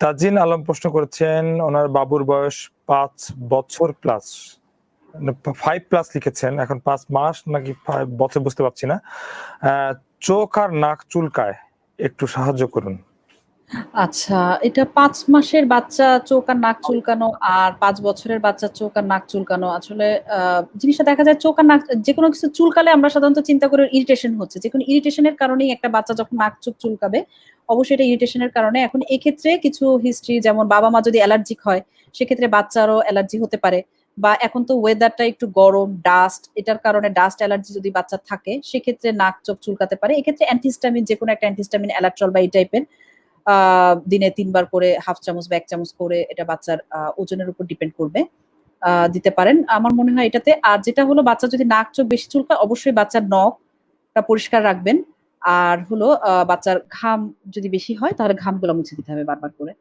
তাজিন আলম প্রশ্ন করেছেন, ওনার বাবুর বয়স পাঁচ বছর প্লাস ফাইভ প্লাস লিখেছেন, এখন পাঁচ মাস নাকি five বছর বুঝতে পারছি না। চোখ আর নাক চুলকায়, একটু সাহায্য করুন। আচ্ছা এটা পাঁচ মাসের বাচ্চা চোখ আর নাক চুলকানো আর পাঁচ বছরের বাচ্চা চোখ আর নাক চুলকানো। আসলে জিনিসটা দেখা যায় চোখ আর নাক যে কোনো কিছু চুলকালে আমরা সাধারণত চিন্তা করি ইরিটেশন হচ্ছে। যে কোনো ইরিটেশনের কারণেই একটা বাচ্চা যখন নাক চোখ চুলকাবে অবশ্যই এটা ইরিটেশনের কারণে। এখন এক্ষেত্রে কিছু হিস্ট্রি যেমন বাবা মা যদি অ্যালার্জিক হয়, সেক্ষেত্রে বাচ্চারও অ্যালার্জি হতে পারে। বা এখন তো ওয়েদারটা একটু গরম ডাস্ট এটার কারণে ডাস্ট অ্যালার্জি যদি বাচ্চা থাকে, সেক্ষেত্রে নাক চোখ চুলকাতে পারে। এক্ষেত্রে অ্যান্টিস্টামিন যে কোনো একটা অ্যান্টিস্টামিন অ্যালাট্রল বা এই টাইপের দিনে তিনবার করে হাফ চামচ বা এক চামচ করে এটা বাচ্চার ওজনের উপর ডিপেন্ড করবে দিতে পারেন। আমার মনে হয় এটাতে। আর যেটা হলো, বাচ্চা যদি নাক চোখ বেশি চুলকায়, অবশ্যই বাচ্চার নখটা পরিষ্কার রাখবেন। আর হলো বাচ্চার ঘাম যদি বেশি হয় তাহলে ঘামগুলো মুছে দিতে হবে বারবার করে।